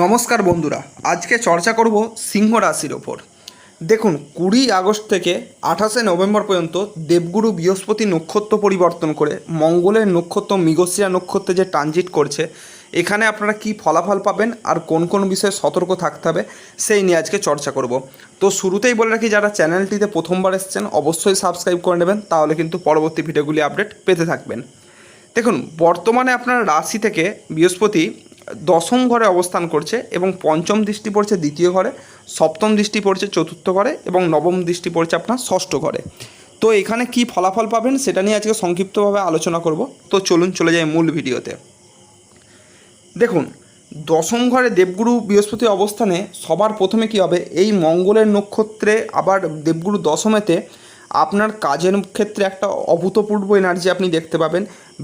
নমস্কার বন্ধুরা, আজকে চর্চা করব সিংহ রাশির ওপর। দেখুন, কুড়ি আগস্ট থেকে আঠাশে নভেম্বর পর্যন্ত দেবগুরু বৃহস্পতি নক্ষত্র পরিবর্তন করে মঙ্গলের নক্ষত্র, মৃগশিরা নক্ষত্রে যে ট্রানজিট করছে, এখানে আপনারা কি ফলাফল পাবেন আর কোন কোন বিষয়ে সতর্ক থাকতে হবে, সেই নিয়ে আজকে চর্চা করব। তো শুরুতেই বলে রাখি, যারা চ্যানেলটিতে প্রথমবার এসেছেন, অবশ্যই সাবস্ক্রাইব করে নেবেন, তাহলে কিন্তু পরবর্তী ভিডিওগুলি আপডেট পেতে থাকবেন। দেখুন, বর্তমানে আপনার রাশি থেকে বৃহস্পতি দশম ঘরে অবস্থান করছে এবং পঞ্চম দৃষ্টি পড়ছে দ্বিতীয় ঘরে, সপ্তম দৃষ্টি পড়ছে চতুর্থ ঘরে এবং নবম দৃষ্টি পড়ছে আপনার ষষ্ঠ ঘরে। তো এখানে কি ফলাফল পাবেন সেটা নিয়ে আজকে সংক্ষিপ্তভাবে আলোচনা করব। তো চলুন চলে যাই মূল ভিডিওতে। দেখুন, দশম ঘরে দেবগুরু বৃহস্পতি অবস্থানে সবার প্রথমে কি হবে? এই মঙ্গলের নক্ষত্রে আবার দেবগুরু দশমেতে আপনার কাজের ক্ষেত্রে একটা অভূতপূর্ব এনার্জি আপনি দেখতে পাবেন।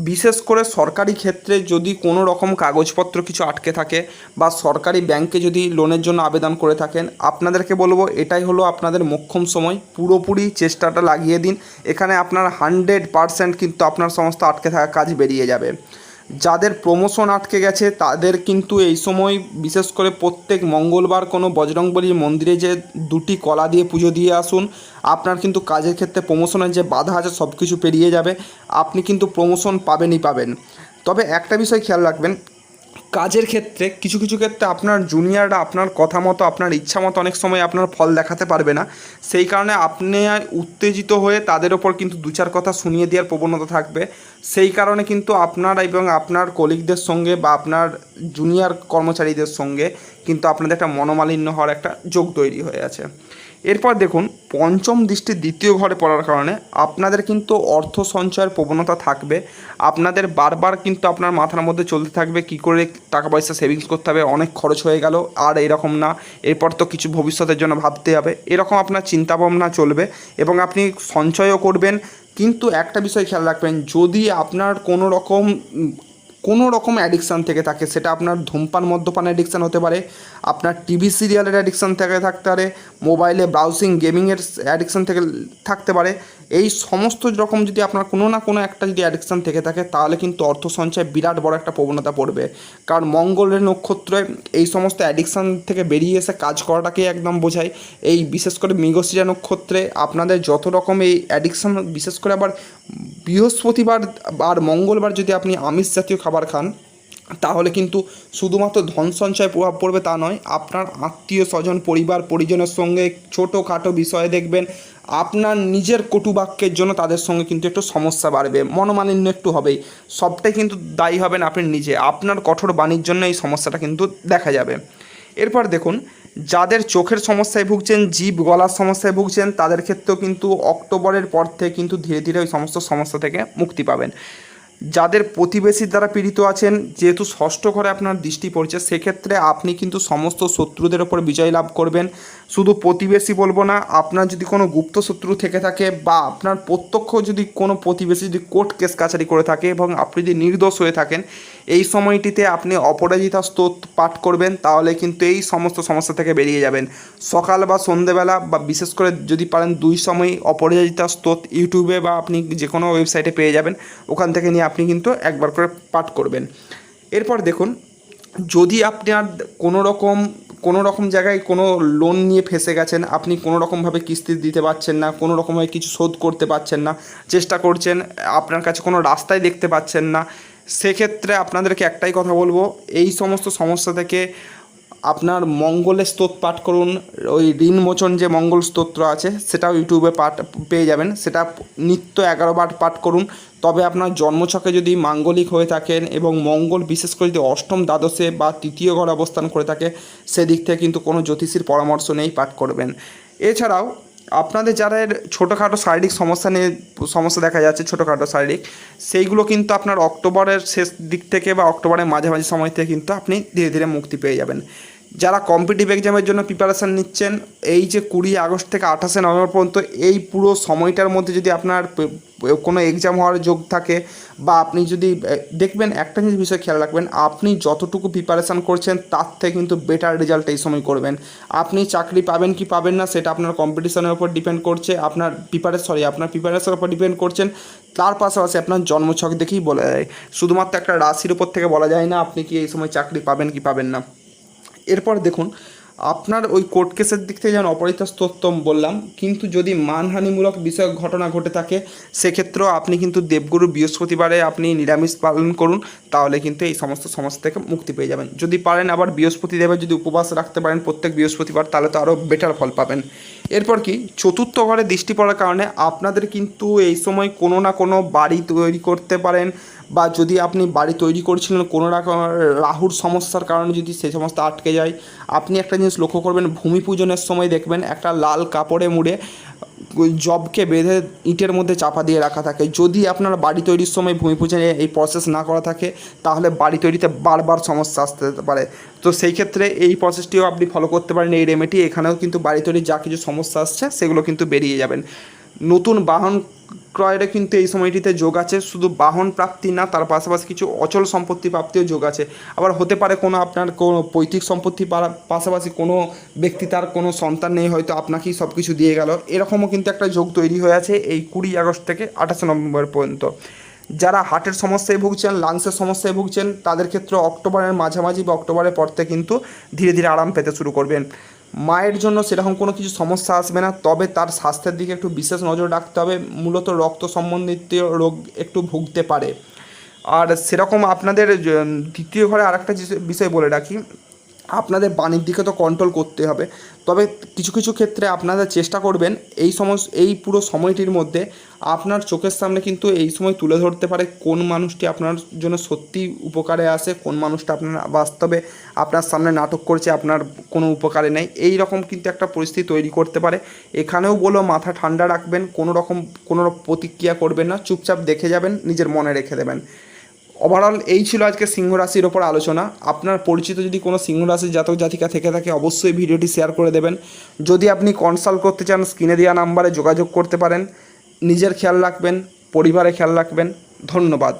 বিশেষ করে সরকারি ক্ষেত্রে যদি কোনো রকম কাগজপত্র কিছু আটকে থাকে বা সরকারি ব্যাংকে যদি লোনের জন্য আবেদন করে থাকেন, আপনাদেরকে বলব এটাই হলো আপনাদের মোক্ষম সময়। পুরোপুরি চেষ্টাটা লাগিয়ে দিন। এখানে আপনার হান্ড্রেড পারসেন্ট কিন্তু আপনার সমস্ত আটকে থাকা কাজ বেরিয়ে যাবে। যাদের প্রমোশন আটকে গেছে, তাদের কিন্তু এই সময় বিশেষ করে প্রত্যেক মঙ্গলবার কোনো বজরংবলী মন্দিরে যে দুটি কলা দিয়ে পুজো দিয়ে আসুন, আপনার কিন্তু কাজের ক্ষেত্রে প্রমোশনের যে বাধা আছে সব কিছু পেরিয়ে যাবে। আপনি কিন্তু প্রমোশন পাবেনই পাবেন। তবে একটা বিষয় খেয়াল রাখবেন কাজের ক্ষেত্রে কিছু কিছু ক্ষেত্রে আপনার জুনিয়ররা আপনার কথা মতো, আপনার ইচ্ছা মতো অনেক সময় আপনার ফল দেখাতে পারবে না। সেই কারণে আপনি উত্তেজিত হয়ে তাদের ওপর কিন্তু দু চার কথা শুনিয়ে দেওয়ার প্রবণতা থাকবে। সেই কারণে কিন্তু আপনার এবং আপনার কলিগদের সঙ্গে বা আপনার জুনিয়র কর্মচারীদের সঙ্গে কিন্তু আপনাদের একটা মনোমালিন্য হওয়ার একটা যোগ তৈরি হয়ে আছে। এরপর দেখুন, পঞ্চম দৃষ্টি দ্বিতীয় ঘরে পড়ার কারণে আপনাদের কিন্তু অর্থ সঞ্চয়ের প্রবণতা থাকবে। আপনাদের বারবার কিন্তু আপনার মাথার মধ্যে চলতে থাকবে, কি করে টাকা পয়সা সেভিংস করতে হবে, অনেক খরচ হয়ে গেল, আর এরকম না। এরপর তো কিছু ভবিষ্যতের জন্য ভাবতে হবে। এরকম আপনার চিন্তাভাবনা চলবে এবং আপনি সঞ্চয়ও করবেন। কিন্তু একটা বিষয় খেয়াল রাখবেন, যদি আপনার কোনো রকম কোনো রকম অ্যাডিকশান থেকে থাকে। সেটা আপনার ধূমপান, মদ্যপান অ্যাডিকশান হতে পারে, আপনার টিভি সিরিয়ালের অ্যাডিকশান থেকে থাকতে পারে মোবাইলে ব্রাউজিং গেমিংয়ের অ্যাডিকশান থেকে থাকতে পারে। এই সমস্ত রকম যদি আপনার কোনো না কোনো একটা যদি অ্যাডিকশান থেকে থাকে, তাহলে কিন্তু অর্থ সঞ্চয় বিরাট বড় একটা প্রবণতা পড়বে। কারণ মঙ্গলের নক্ষত্রে এই সমস্ত অ্যাডিকশান থেকে বেরিয়ে এসে কাজ করাটাকেই একদম বোঝায়। এই বিশেষ করে মৃগশিরা নক্ষত্রে আপনাদের যত রকম এই অ্যাডিকশান বিশেষ করে আবার বৃহস্পতিবার আর মঙ্গলবার যদি আপনি আমিষ জাতীয় খাবার খান তাহলে কিন্তু শুধুমাত্র ধন সঞ্চয় প্রভাব পড়বে তা নয়, আপনার আত্মীয় স্বজন, পরিবার, পরিজনের সঙ্গে ছোটোখাটো বিষয়ে দেখবেন, আপনার নিজের কটু বাক্যের জন্য তাদের সঙ্গে কিন্তু একটু সমস্যা বাড়বে, মনোমালিন্য একটু হবেই। সবটাই কিন্তু দায়ী হবেন আপনি নিজে, আপনার কঠোর বাণীর জন্য এই সমস্যাটা কিন্তু দেখা যাবে। এরপর দেখুন, যাদের চোখের সমস্যায় ভুগছেন, জীব গলার সমস্যায় ভুগছেন, তাদের ক্ষেত্রেও কিন্তু অক্টোবরের পর থেকে কিন্তু ধীরে ধীরে ওই সমস্ত সমস্যা থেকে মুক্তি পাবেন। যাদের প্রতিবেশীর দ্বারা পীড়িত আছেন, যেহেতু ষষ্ঠ ঘরে আপনার দৃষ্টি পড়ছে, সেক্ষেত্রে আপনি কিন্তু সমস্ত শত্রুদের ওপর বিজয় লাভ করবেন। শুধু প্রতিবেশী বলব না, আপনার যদি কোনো গুপ্ত শত্রু থেকে থাকে বা আপনার প্রত্যক্ষ যদি কোনো প্রতিবেশী যদি কোর্ট কেস কাছারি করে থাকে এবং আপনি যদি নির্দোষ হয়ে থাকেন, এই সময়টিতে আপনি অপরাজিতা স্তোত পাঠ করবেন, তাহলে কিন্তু এই সমস্ত সমস্যা থেকে বেরিয়ে যাবেন। সকাল বা সন্ধেবেলা বা বিশেষ করে যদি পারেন দুই সময় অপরাজিতা স্তোত ইউটিউবে বা আপনি যে কোনো ওয়েবসাইটে পেয়ে যাবেন, ওখান থেকে নিয়ে আপনি কিন্তু একবার করে পাঠ করবেন। এরপর দেখুন যদি আপনার কোনো রকম কোনো রকম জায়গায় কোনো লোন নিয়ে ফেসে গেছেন, আপনি কোনো রকমভাবে কিস্তি দিতে পারছেন না, কোনো রকমভাবে কিছু শোধ করতে পারছেন না, চেষ্টা করছেন, আপনার কাছে কোনো রাস্তায় দেখতে পাচ্ছেন না, সেক্ষেত্রে আপনাদেরকে একটাই কথা বলব, এই সমস্ত সমস্যা থেকে আপনার মঙ্গলের স্তোত পাঠ করুন। ওই ঋণমোচন যে মঙ্গল স্তোত্র আছে, সেটাও ইউটিউবে পাঠ, পেয়ে যাবেন। সেটা নিত্য এগারো বার পাঠ করুন। তবে আপনার জন্মছকে যদি মাঙ্গলিক হয়ে থাকেন এবং মঙ্গল বিশেষ করে যদি অষ্টম দ্বাদশে বা তৃতীয় ঘর অবস্থান করে থাকে, সেদিক থেকে কিন্তু কোনো জ্যোতিষীর পরামর্শ নেই পাঠ করবেন। এছাড়াও আপনাদের যাদের ছোটোখাটো শারীরিক সমস্যা নিয়ে, সমস্যা দেখা যাচ্ছে, ছোটোখাটো শারীরিক, সেইগুলো কিন্তু আপনার অক্টোবরের শেষ দিক থেকে বা অক্টোবরের মাঝামাঝি সময় থেকে কিন্তু আপনি ধীরে ধীরে মুক্তি পেয়ে যাবেন। যারা কম্পিটিভ এক্সামের জন্য প্রিপারেশান নিচ্ছেন, এই যে কুড়ি আগস্ট থেকে আঠাশে নভেম্বর পর্যন্ত এই পুরো সময়টার মধ্যে যদি আপনার কোনো এক্সাম হওয়ার যোগ থাকে বা আপনি যদি দেখবেন একটা জিনিস বিষয়ে খেয়াল রাখবেন, আপনি যতটুকু প্রিপারেশান করছেন তার থেকে কিন্তু বেটার রেজাল্ট এই সময় করবেন। আপনি চাকরি পাবেন কি পাবেন না সেটা আপনার কম্পিটিশনের উপর ডিপেন্ড করছে, আপনার প্রিপারে সরি আপনার প্রিপারেশনের উপর ডিপেন্ড করছেন, তার পাশাপাশি আপনার জন্মছক দেখেই বলা যায়। শুধুমাত্র একটা রাশির উপর থেকে বলা যায় না, আপনি কি এই সময় চাকরি পাবেন কি পাবেন না। এরপর দেখুন, আপনার ওই কোর্ট কেসের দিক থেকে যেমন অপরিতস্তত্ব বললাম, কিন্তু যদি মানহানিমূলক বিষয়ক ঘটনা ঘটে থাকে, সেক্ষেত্রেও আপনি কিন্তু দেবগুরু বৃহস্পতিবারে আপনি নিরামিষ পালন করুন, তাহলে কিন্তু এই সমস্ত সমস্যা থেকে মুক্তি পেয়ে যাবেন। যদি পারেন আবার বৃহস্পতিদেবের যদি উপবাস রাখতে পারেন প্রত্যেক বৃহস্পতিবার, তাহলে তো আরও বেটার ফল পাবেন। এরপর কি, চতুর্থ ঘরে দৃষ্টি পড়ার কারণে আপনাদের কিন্তু এই সময় কোনো না কোনো বাড়ি তৈরি করতে পারেন বা যদি আপনি বাড়ি তৈরি করছিলেন, কোনো রকম রাহুর সমস্যার কারণে যদি সেই সমস্ত আটকে যায়, আপনি একটা জিনিস লক্ষ্য করবেন, ভূমি পূজনের সময় দেখবেন একটা লাল কাপড়ে মুড়ে জবকে বেঁধে ইটের মধ্যে চাপা দিয়ে রাখা থাকে। যদি আপনার বাড়ি তৈরির সময় ভূমি পূজনে এই প্রসেস না করা থাকে, তাহলে বাড়ি তৈরিতে বারবার সমস্যা আসতে পারে। তো সেই ক্ষেত্রে এই প্রসেসটিও আপনি ফলো করতে পারেন, এই রেমেডি এখানেও কিন্তু বাড়ি তৈরির যা কিছু সমস্যা আসছে, সেগুলো কিন্তু বেরিয়ে যাবেন। নতুন বাহন ক্রয়েরও কিন্তু এই সময়টিতে যোগ আছে। শুধু বাহন প্রাপ্তি না, তার পাশাপাশি কিছু অচল সম্পত্তি প্রাপ্তিও যোগ আছে। আবার হতে পারে কোনো আপনার কোনো পৈতৃক সম্পত্তি পাশাপাশি কোনো ব্যক্তি তার কোনো সন্তান নেই, হয়তো আপনাকেই সব কিছু দিয়ে গেল। এরকমও কিন্তু একটা যোগ তৈরি হয়ে আছে এই কুড়ি আগস্ট থেকে আঠাশে নভেম্বর পর্যন্ত। যারা হার্টের সমস্যায় ভুগছেন, লাংসের সমস্যায় ভুগছেন, তাদের ক্ষেত্রে অক্টোবরের মাঝামাঝি বা অক্টোবরের পর থেকে কিন্তু ধীরে ধীরে আরাম পেতে শুরু করবেন। মায়ের জন্য সেরকম কোনো কিছু সমস্যা আসবে না, তবে তার স্বাস্থ্যের দিকে একটু বিশেষ নজর রাখতে হবে, মূলত রক্ত সম্বন্ধিত রোগ একটু ভুগতে পারে। আর সেরকম আপনাদের দ্বিতীয় ঘরে আরেকটা বিষয় বলে রাখি আপনাদের বাণীর দিকে তো কন্ট্রোল করতে হবে। তবে কিছু কিছু ক্ষেত্রে আপনারা চেষ্টা করবেন এই সমস্ত এই পুরো সময়টির মধ্যে আপনার চোখের সামনে কিন্তু এই সময় তুলে ধরতে পারে কোন মানুষটি আপনার জন্য সত্যি উপকারে আসে, কোন মানুষটা আপনার বাস্তবে আপনার সামনে নাটক করছে, আপনার কোনো উপকারে নেই। এই রকম কিন্তু একটা পরিস্থিতি তৈরি করতে পারে। এখানেও বলো মাথা ঠান্ডা রাখবেন, কোনো রকম কোনো প্রতিক্রিয়া করবেন না, চুপচাপ দেখে যাবেন, নিজের মনে রেখে দেবেন। ওভারঅল এই ছিল আজকে সিংহ রাশির ওপর আলোচনা। আপনার পরিচিত যদি কোনো সিংহ রাশির জাতক জাতিকা থেকে থাকে, অবশ্যই ভিডিওটি শেয়ার করে দেবেন। যদি আপনি কনসাল্ট করতে চান স্ক্রিনে দেওয়া নাম্বারে যোগাযোগ করতে পারেন। নিজের খেয়াল রাখবেন, পরিবারে খেয়াল রাখবেন। ধন্যবাদ।